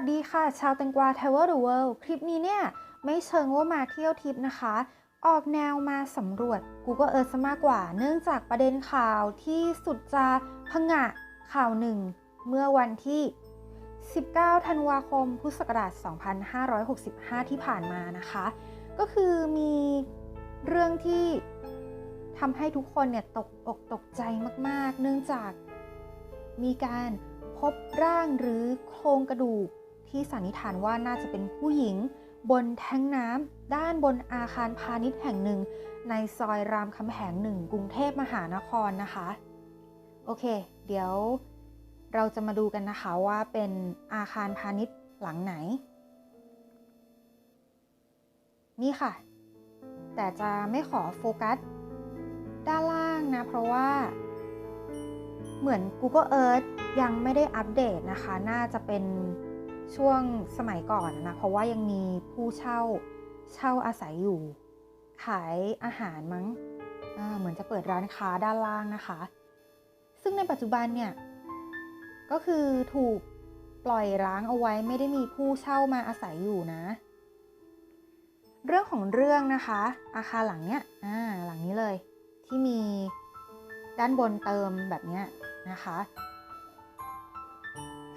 วัสดีค่ะ ชาวแตงกวา Travel the World คลิปนี้เนี่ย ไม่เชิงว่ามาเที่ยวทิปนะคะ ออกแนวมาสำรวจ Google Earth ซะมากกว่า เนื่องจากประเด็นข่าวที่สุดจะพงะข่าวหนึ่ง เมื่อวันที่ 19 ธันวาคม พุทธศักราช 2565 ที่ผ่านมานะคะ ก็คือมีเรื่องที่ทำให้ทุกคนเนี่ยตกอกตกใจมาก ๆ เนื่องจากมีการพบร่างหรือโครงกระดูก ที่สันนิษฐานว่าน่าจะเป็นผู้หญิง บนแท้งน้ำด้านบนอาคารพาณิชย์แห่งหนึ่ง ในซอยรามคำแหงหนึ่งกรุงเทพมหานครนะคะ โอเค เดี๋ยวเราจะมาดูกันนะคะว่าเป็นอาคารพาณิชย์หลังไหน นี่ค่ะ แต่จะไม่ขอโฟกัส ด้านล่างนะ เพราะว่า เหมือน Google Earth ยังไม่ได้อัปเดตนะคะ น่าจะเป็น ช่วงสมัยก่อนนะเพราะว่ายังมีผู้เช่าเช่าอาศัยอยู่ ขายอาหารมั้งเหมือนจะเปิดร้านค้าด้านล่างนะคะ ซึ่งในปัจจุบันเนี่ย ก็คือถูกปล่อยร้างเอาไว้ไม่ได้มีผู้เช่ามาอาศัยอยู่นะ เรื่องของเรื่องนะคะ อาคารหลังเนี้ยหลังนี้เลย ที่มีด้านบนเติมแบบเนี้ยนะคะ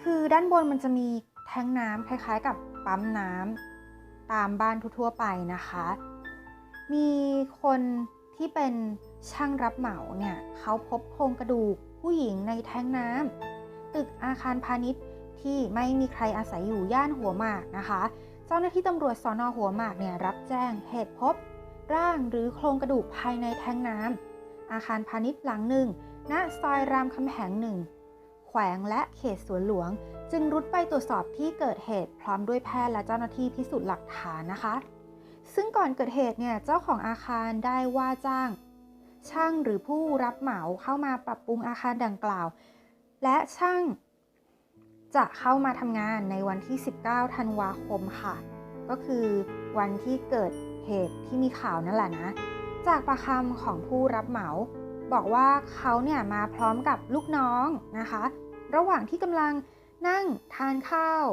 คือด้านบนมันจะมี แทงน้ำคล้ายๆกับปั๊มน้ำตามบ้านทั่วๆไปนะคะ มีคนที่เป็นช่างรับเหมาเนี่ยเขาพบโครงกระดูกผู้หญิงในแทงน้ำตึกอาคารพาณิชย์ที่ไม่มีใครอาศัยอยู่ย่านหัวหมากนะคะ เจ้าหน้าที่ตำรวจสอนอหัวหมากเนี่ยรับแจ้งเหตุพบ ร่างหรือโครงกระดูกภายในแทงน้ำอาคารพาณิชย์หลังหนึ่งณซอยรามคำแหงหนึ่ง แขวงและเขตสวนหลวง จึงรุดไปตรวจสอบที่เกิดเหตุพร้อมด้วยแพทย์และเจ้าหน้าที่พิสูจน์หลักฐานนะคะ ซึ่งก่อนเกิดเหตุเนี่ยเจ้าของอาคารได้ว่าจ้าง ช่างหรือผู้รับเหมาเข้ามาปรับปรุงอาคารดังกล่าว และช่างจะเข้ามาทำงานในวันที่ 19 ธันวาคมค่ะ ก็คือวันที่เกิดเหตุที่มีข่าวนั่นแหละนะ จากประคำของผู้รับเหมา บอกว่าเขาเนี่ยมาพร้อมกับลูกน้องนะคะ ระหว่างที่กำลังนั่งทานข้าว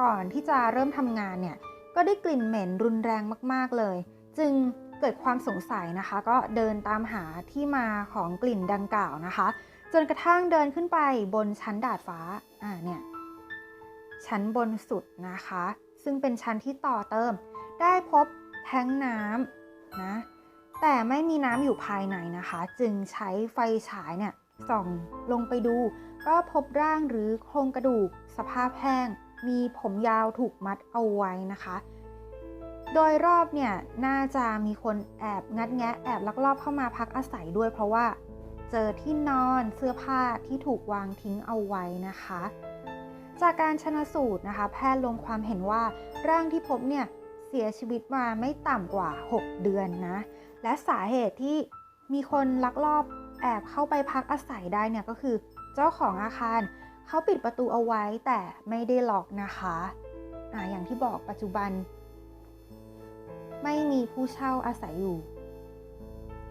ก่อนที่จะเริ่มทำงานเนี่ย ก็ได้กลิ่นเหม็นรุนแรงมาก ๆเลย จึงเกิดความสงสัยนะคะ ก็เดินตามหาที่มาของกลิ่นดังกล่าวนะคะ จนกระทั่งเดินขึ้นไปบนชั้นดาดฟ้าอ่าเนี่ยชั้นบนสุดนะคะ ซึ่งเป็นชั้นที่ต่อเติม ได้พบแท้งน้ำนะแต่ไม่มีน้ำอยู่ภายในนะคะ จึงใช้ไฟฉายเนี่ย ส่องลงไปดู ก็พบร่างหรือโครงกระดูก สภาพแห้ง มีผมยาวถูกมัดเอาไว้นะคะ โดยรอบเนี่ยน่าจะมีคนแอบงัดแงะแอบลักลอบเข้ามาพักอาศัยด้วยเพราะว่าเจอที่นอนเสื้อผ้าที่ถูกวางทิ้งเอาไว้นะคะ จากการชนะสูตรนะคะ แพทย์ลงความเห็นว่าร่างที่พบเนี่ยเสียชีวิตมาไม่ต่ำกว่า 6 เดือนนะ และสาเหตุที่มีคนลักลอบ แอบเข้าไปพักอาศัยได้เนี่ยก็คือเจ้าของอาคารเขาปิดประตูเอาไว้แต่ไม่ได้ล็อกนะคะอ่าอย่างที่บอกปัจจุบัน ไม่มีผู้เช่าอาศัยอยู่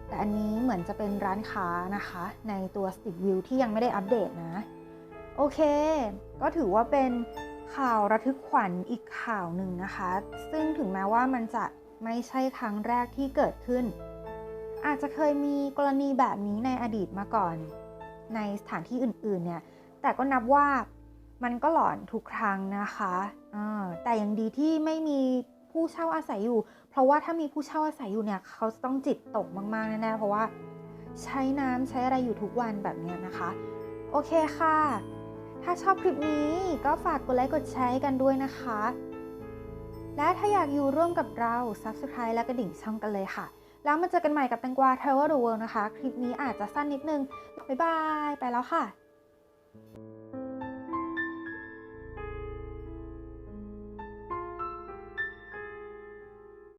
แต่อันนี้เหมือนจะเป็นร้านค้านะคะ ในตัว Street View ที่ยังไม่ได้อัปเดตนะ โอเค ก็ถือว่าเป็นข่าวระทึกขวัญอีกข่าวหนึ่งนะคะ ซึ่งถึงแม้ว่ามันจะไม่ใช่ครั้งแรกที่เกิดขึ้น อาจจะเคยมีกรณีแบบนี้ในอดีตมาก่อน ในสถานที่อื่นๆเนี่ย แต่ก็นับว่ามันก็หลอนทุกครั้งนะคะแต่ยังดีที่ไม่มีผู้เช่าอาศัยอยู่ เพราะว่าถ้ามีผู้เช่าอาศัยอยู่เนี่ยเขาต้องจิตตกมากๆแน่ๆเพราะว่าใช้น้ำใช้อะไรอยู่ทุกวันแบบนี้นะคะ โอเคค่ะ ถ้าชอบคลิปนี้ก็ฝากกดไลค์กดแชร์กันด้วยนะคะ และถ้าอยากอยู่ร่วมกับเรา Subscribe และกระดิ่งช่องกันเลยค่ะ แล้วมาเจอกันใหม่กับแตงกวา Travel the World นะคะ คลิปนี้อาจจะสั้นนิดนึง บ๊ายบาย ไปแล้วค่ะ